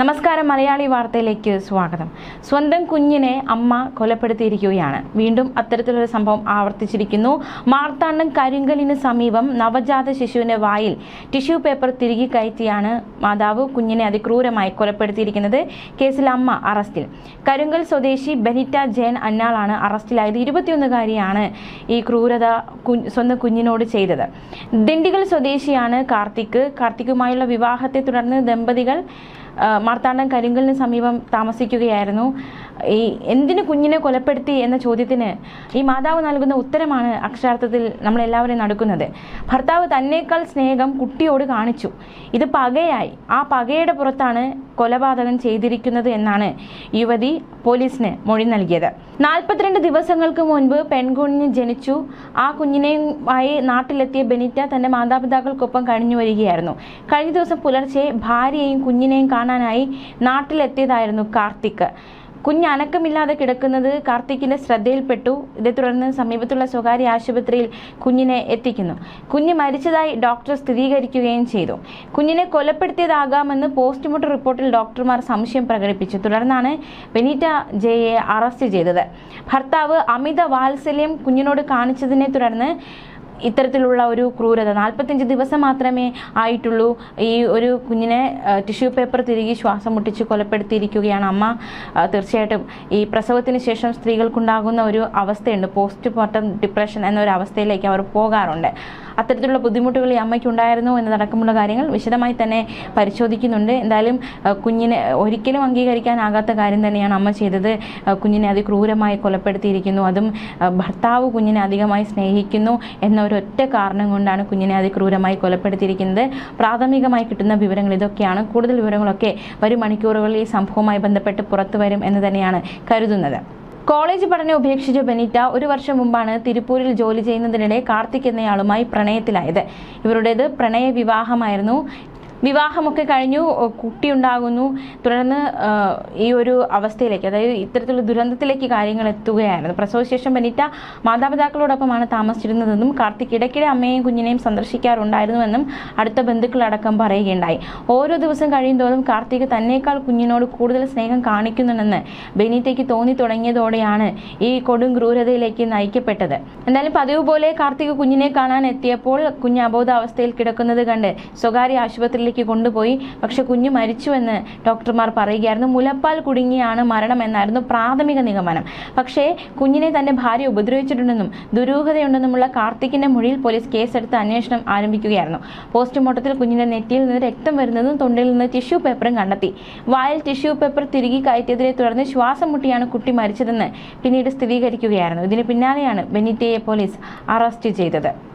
നമസ്കാരം മലയാളി വാർത്തയിലേക്ക് സ്വാഗതം. സ്വന്തം കുഞ്ഞിനെ അമ്മ കൊലപ്പെടുത്തിയിരിക്കുകയാണ്. വീണ്ടും അത്തരത്തിലൊരു സംഭവം ആവർത്തിച്ചിരിക്കുന്നു. മാർത്താണ്ഡം കരിങ്കലിന് സമീപം നവജാത ശിശുവിന്റെ വായിൽ ടിഷ്യൂ പേപ്പർ തിരികെ കയറ്റിയാണ് മാതാവ് കുഞ്ഞിനെ അതിക്രൂരമായി കൊലപ്പെടുത്തിയിരിക്കുന്നത് കേസിൽ അമ്മ അറസ്റ്റിൽ. കരിങ്കൽ സ്വദേശി ബെനിറ്റ ജയൻ അന്നാളാണ് അറസ്റ്റിലായത്. ഇരുപത്തിയൊന്നുകാരിയാണ് ഈ ക്രൂരത സ്വന്തം കുഞ്ഞിനോട് ചെയ്തത്. ദിണ്ടിഗൽ സ്വദേശിയാണ് കാർത്തിക്. കാർത്തിക്കുമായുള്ള വിവാഹത്തെ തുടർന്ന് ദമ്പതികൾ മാർത്താണ്ഡം കരിങ്കലിന് സമീപം താമസിക്കുകയായിരുന്നു. ഈ എന്തിന് കുഞ്ഞിനെ കൊലപ്പെടുത്തി എന്ന ചോദ്യത്തിന് ഈ മാതാവ് നൽകുന്ന ഉത്തരമാണ് അക്ഷരാർത്ഥത്തിൽ നമ്മളെല്ലാവരെയും നടക്കുന്നത്. ഭർത്താവ് തന്നേക്കാൾ സ്നേഹം കുട്ടിയോട് കാണിച്ചു. ഇത് പകയായി. ആ പകയുടെ പുറത്താണ് കൊലപാതകം ചെയ്തിരിക്കുന്നത് എന്നാണ് യുവതി പോലീസിന് മൊഴി നൽകിയത്. നാൽപ്പത്തിരണ്ട് ദിവസങ്ങൾക്ക് മുൻപ് പെൺകുഞ്ഞ് ജനിച്ചു. ആ കുഞ്ഞിനെയുമായി നാട്ടിലെത്തിയ ബെനിറ്റ തന്റെ മാതാപിതാക്കൾക്കൊപ്പം കഴിഞ്ഞു വരികയായിരുന്നു. കഴിഞ്ഞ ദിവസം പുലർച്ചെ ഭാര്യയെയും കുഞ്ഞിനെയും കാണാനായി നാട്ടിലെത്തിയതായിരുന്നു കാർത്തിക്. കുഞ്ഞ് അനക്കമില്ലാതെ കിടക്കുന്നത് കാർത്തിക്കിന്റെ ശ്രദ്ധയിൽപ്പെട്ടു. ഇതേ തുടർന്ന് സമീപത്തുള്ള സ്വകാര്യ ആശുപത്രിയിൽ കുഞ്ഞിനെ എത്തിക്കുന്നു. കുഞ്ഞ് മരിച്ചതായി ഡോക്ടർ സ്ഥിരീകരിക്കുകയും ചെയ്തു. കുഞ്ഞിനെ കൊലപ്പെടുത്തിയതാകാമെന്ന് പോസ്റ്റ്മോർട്ടം റിപ്പോർട്ടിൽ ഡോക്ടർമാർ സംശയം പ്രകടിപ്പിച്ചു. തുടർന്നാണ് ബെനീറ്റ ജെയെ അറസ്റ്റ് ചെയ്തത്. ഭർത്താവ് അമിത വാത്സല്യം കുഞ്ഞിനോട് കാണിച്ചതിനെ തുടർന്ന് ഇത്തരത്തിലുള്ള ഒരു ക്രൂരത. നാൽപ്പത്തഞ്ച് ദിവസം മാത്രമേ ആയിട്ടുള്ളൂ. ഈ ഒരു കുഞ്ഞിനെ ടിഷ്യൂ പേപ്പർ തിരികെ ശ്വാസം മുട്ടിച്ച് കൊലപ്പെടുത്തിയിരിക്കുകയാണ് അമ്മ. തീർച്ചയായിട്ടും ഈ പ്രസവത്തിന് ശേഷം സ്ത്രീകൾക്കുണ്ടാകുന്ന ഒരു അവസ്ഥയുണ്ട്. പോസ്റ്റ് മോർട്ടം ഡിപ്രഷൻ എന്നൊരു അവസ്ഥയിലേക്ക് അവർ പോകാറുണ്ട്. അത്തരത്തിലുള്ള ബുദ്ധിമുട്ടുകൾ ഈ അമ്മയ്ക്ക് ഉണ്ടായിരുന്നു എന്നതടക്കമുള്ള കാര്യങ്ങൾ വിശദമായി തന്നെ പരിശോധിക്കുന്നുണ്ട്. എന്തായാലും കുഞ്ഞിനെ ഒരിക്കലും അംഗീകരിക്കാനാകാത്ത കാര്യം തന്നെയാണ് അമ്മ ചെയ്തത്. കുഞ്ഞിനെ അതിക്രൂരമായി കൊലപ്പെടുത്തിയിരിക്കുന്നു. അതും ഭർത്താവ് കുഞ്ഞിനെ അധികമായി സ്നേഹിക്കുന്നു എന്ന ഒരു ഒറ്റ കാരണം കൊണ്ടാണ് കുഞ്ഞിനെ അതിക്രൂരമായി കൊലപ്പെടുത്തിയിരിക്കുന്നത്. പ്രാഥമികമായി കിട്ടുന്ന വിവരങ്ങൾ ഇതൊക്കെയാണ്. കൂടുതൽ വിവരങ്ങളൊക്കെ വരും മണിക്കൂറുകളിൽ ഈ സംഭവവുമായി ബന്ധപ്പെട്ട് പുറത്തു വരും എന്ന് തന്നെയാണ് കരുതുന്നത്. കോളേജ് പഠനം ഉപേക്ഷിച്ച ബെനിറ്റ ഒരു വർഷം മുമ്പാണ് തിരുപ്പൂരിൽ ജോലി ചെയ്യുന്നതിനിടെ കാർത്തിക് എന്നയാളുമായി പ്രണയത്തിലായത്. ഇവരുടേത് പ്രണയ വിവാഹമായിരുന്നു വിവാഹമൊക്കെ കഴിഞ്ഞു കുട്ടി ഉണ്ടാകുന്നു തുടർന്ന് ഈ ഒരു അവസ്ഥയിലേക്ക് അതായത് ഇത്തരത്തിലുള്ള ദുരന്തത്തിലേക്ക് കാര്യങ്ങൾ എത്തുകയായിരുന്നു പ്രസവശേഷം ബനിറ്റ മാതാപിതാക്കളോടൊപ്പമാണ് താമസിച്ചിരുന്നതെന്നും കാർത്തിക് ഇടയ്ക്കിടെ അമ്മയെയും കുഞ്ഞിനെയും സന്ദർശിക്കാറുണ്ടായിരുന്നുവെന്നും അടുത്ത ബന്ധുക്കളടക്കം പറയുകയുണ്ടായി. ഓരോ ദിവസം കഴിയുന്തോറും കാർത്തിക് തന്നേക്കാൾ കുഞ്ഞിനോട് കൂടുതൽ സ്നേഹം കാണിക്കുന്നുണ്ടെന്ന് ബെനീറ്റയ്ക്ക് തോന്നി തുടങ്ങിയതോടെയാണ് ഈ കൊടും ക്രൂരതയിലേക്ക് നയിക്കപ്പെട്ടത്. എന്തായാലും പതിവ് പോലെ കാർത്തിക് കുഞ്ഞിനെ കാണാൻ എത്തിയപ്പോൾ കുഞ്ഞ് അബോധാവസ്ഥയിൽ കിടക്കുന്നത് കണ്ട് സ്വകാര്യ ആശുപത്രിയിലേക്ക് കൊണ്ടുപോയി. പക്ഷെ കുഞ്ഞ് മരിച്ചുവെന്ന് ഡോക്ടർമാർ പറയുകയായിരുന്നു. മുലപ്പാൽ കുടുങ്ങിയാണ് മരണം എന്നായിരുന്നു പ്രാഥമിക നിഗമനം. പക്ഷേ കുഞ്ഞിനെ തന്റെ ഭാര്യ ഉപദ്രവിച്ചിട്ടുണ്ടെന്നും ദുരൂഹതയുണ്ടെന്നുമുള്ള കാർത്തിക്കിന്റെ മൊഴിയിൽ പോലീസ് കേസെടുത്ത് അന്വേഷണം ആരംഭിക്കുകയായിരുന്നു. പോസ്റ്റ്മോർട്ടത്തിൽ കുഞ്ഞിന്റെ നെറ്റിയിൽ നിന്ന് രക്തം വരുന്നതും തൊണ്ടയിൽ നിന്ന് ടിഷ്യൂ പേപ്പറും കണ്ടെത്തി. വായിൽ ടിഷ്യൂ പേപ്പർ തിരികെ കയറ്റിയതിനെ തുടർന്ന് ശ്വാസം മുട്ടിയാണ് കുട്ടി മരിച്ചതെന്ന് പിന്നീട് സ്ഥിരീകരിക്കുകയായിരുന്നു. ഇതിന് പിന്നാലെയാണ് ബെനിറ്റയെ പോലീസ് അറസ്റ്റ് ചെയ്തത്.